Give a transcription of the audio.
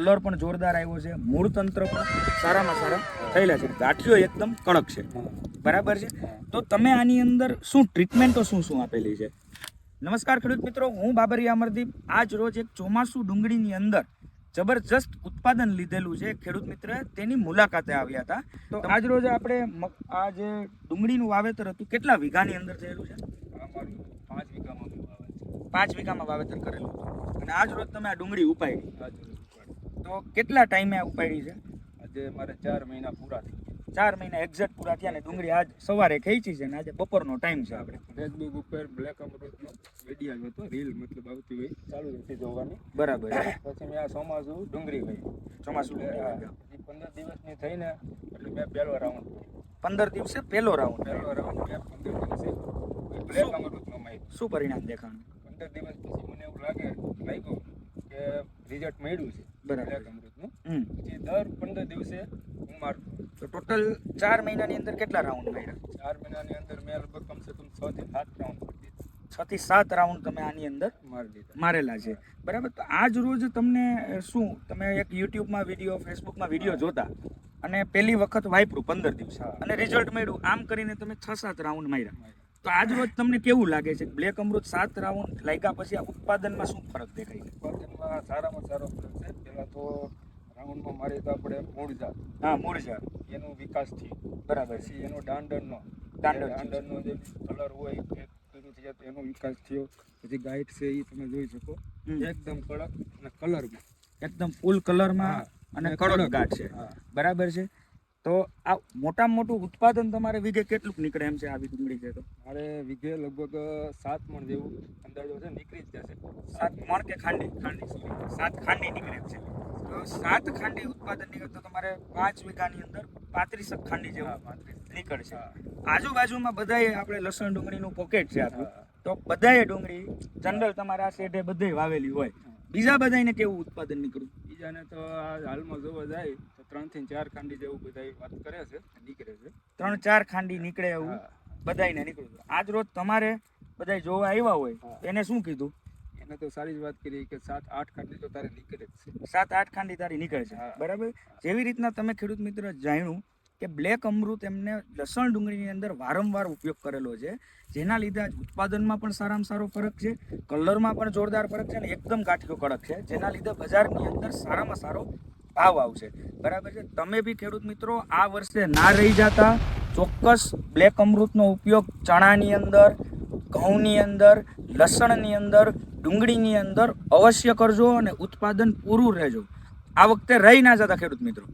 Colour પણ જોરદાર આવ્યો છે. મૂળ તંત્ર પણ સારામાં સારા થયેલા છે. ગાંઠિયો એકદમ કડક છે. બરાબર છે? તો તમે આની અંદર શું ટ્રીટમેન્ટો શું શું આપેલી છે? નમસ્કાર ખેડૂત મિત્રો હું બાબરિયા અમરદીપ. આજ રોજ એક ચોમાસુ ડુંગળીની અંદર જબરજસ્ત ઉત્પાદન લીધેલું છે. ખેડૂત મિત્ર તેની મુલાકાતે આવ્યા હતા. તો આજ રોજ આપણે આ જે ડુંગળીનું વાવેતર હતું કેટલા વીઘાની અંદર થયેલું છે? પાંચ વીઘામાં પાંચ વીઘામાં વાવેતર કરેલું અને આજ રોજ તમે આ ડુંગળી ઉપાય ઉપાડી. તો કેટલા ટાઈમે ઉપાડી છે? આજે મારે ચાર મહિના પૂરા થયા ચાર મહિના એક્ઝેક્ટ પૂરા થયા ને ડુંગળી આજ સવારે ખેંચી છે ને આજે બપોરનો ટાઈમ છે આપણે. ફેસબુક ઉપર બ્લેક અમૃતનો વીડિયો હતો રીલ મતલબ આવતી હોય. ચાલુ હતી જોવાની. બરાબર. પછી મેં આ ચોમાસું ડુંગળી ગઈ ચોમાસું પંદર દિવસની થઈને એટલે મેં પહેલો રાઉન્ડ પંદર દિવસે પહેલો રાઉન્ડ પહેલો રાઉન્ડ મેં પંદર દિવસે. બ્લેક અમૃતનો શું પરિણામ દેખાણું? પંદર દિવસ પછી મને એવું લાગે લાગ્યું રિઝલ્ટ મળ્યું છે બરાબર. અમૃતનું. હમ. પછી દર પંદર દિવસે હું મારતો. તો ટોટલ ચાર મહિનાની અંદર કેટલા રાઉન્ડ માર્યા? ચાર મહિનાની અંદર મેં લગભગ કમસે કમ છ થી સાત રાઉન્ડ છ થી સાત રાઉન્ડ તમે આની અંદર મારી દીધા. મારેલા છે. બરાબર તો આજ રોજ તમને શું? તમે એક યુટ્યુબમાં વીડિયો ફેસબુકમાં વીડિયો જોતા અને પહેલી વખત વાપરું પંદર દિવસ. અને રિઝલ્ટ મળ્યું. આમ કરીને તમે છ સાત રાઉન્ડ માર્યા. તો આજ રોજ તમને કેવું લાગે છે? બ્લેક અમૃત સાત રાઉન્ડ લાગ્યા પછી આ ઉત્પાદનમાં શું ફરક દેખાય છે? ઉત્પાદનમાં સારામાં સારો ફરક છે. પહેલાં તો રાઉન્ડમાં મારી તો આપણે મૂળ જાત હા મૂળજા એનો વિકાસ થયો. બરાબર. છે એનો દાંડરનો ડાંડરનો દાંડરનો જે કલર હોય એ પેલું થઈ જાય તો એનો વિકાસ થયો. પછી ગાઈડ છે એ તમે જોઈ શકો. એકદમ કડક અને કલરમાં. એકદમ ફૂલ કલરમાં અને કડક. ગાંઠ છે. બરાબર છે? તો આ મોટામાં મોટું ઉત્પાદન તમારે વીઘે કેટલું નીકળે એમ છે આવી ડુંગળી છે તો? મારે વીઘે લગભગ સાત મણ જેવું અંદાજો છે નીકળી જ જશે. સાત મણ કે ખાંડી? ખાંડી સોરી સાત ખાંડી નીકળે એમ છે. તો સાત ખાંડી ઉત્પાદન નીકળે તો તમારે પાંચ વીઘાની અંદર પાંત્રીસ ખાંડી જેવા પાંત્રીસ. નીકળશે. આજુબાજુમાં બધાએ આપણે લસણ ડુંગળીનું પોકેટ છે આપણું તો બધાએ ડુંગળી જનરલ તમારા શેઢે બધે વાવેલી હોય. બીજા બધાને કેવું ઉત્પાદન નીકળ્યું? બીજાને તો આ હાલમાં જોવા જાય તો ત્રણથી ચાર ખાંડી જેવું બધા વાત કરે છે નીકળે છે. ત્રણ ચાર ખાંડી નીકળે એવું હા. બધાયને નીકળ્યું આજ રોજ તમારે બધાય જોવા આવ્યા હોય એને શું કીધું? એને તો સારી જ વાત કરી કે સાત આઠ ખાંડી તો તારે નીકળે જ છે. સાત આઠ ખાંડી તારી નીકળે છે. બરાબર? જેવી રીતના તમે ખેડૂત મિત્ર જાણ્યું કે બ્લેક અમૃત એમને લસણ ડુંગળીની અંદર વારંવાર ઉપયોગ કરેલો છે. જેના લીધે આજ ઉત્પાદનમાં પણ સારામાં સારો ફરક છે, કલરમાં પણ જોરદાર ફરક છે અને એકદમ ગાંઠિયો કડક છે. જેના લીધે બજારની અંદર સારામાં સારો ભાવ આવશે. બરાબર છે? તમે બી ખેડૂત મિત્રો આ વર્ષે ના રહી જતા, ચોક્કસ બ્લેક અમૃતનો ઉપયોગ ચણાની અંદર, ઘઉંની અંદર, લસણની અંદર, ડુંગળીની અંદર અવશ્ય કરજો અને ઉત્પાદન પૂરું રહેજો. આ વખતે રહી ના જતા ખેડૂત મિત્રો.